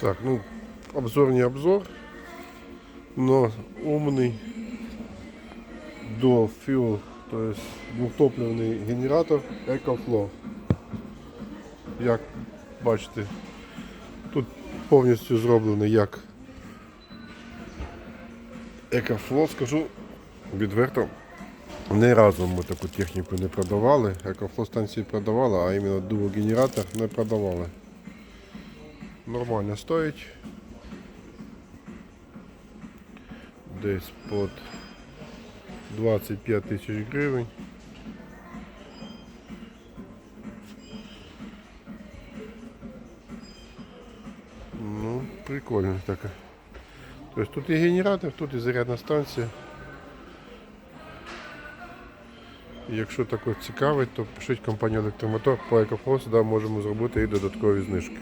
Так, ну, обзор не обзор, но умный Dual Fuel, то есть двухтопливний генератор EcoFlow. Як бачите, тут повністю зроблений як EcoFlow, скажу відверто. Ні разу ми таку техніку не продавали. EcoFlow станції продавали, а іменно Dual генератор не продавали. Нормально стоїть. Десь під 25 тисяч гривень. Ну, прикольно така. Тобто тут і генератор, тут і зарядна станція. Якщо таке цікавить, то пишіть компанію Електромотор по Екофло, сюди можемо зробити і додаткові знижки.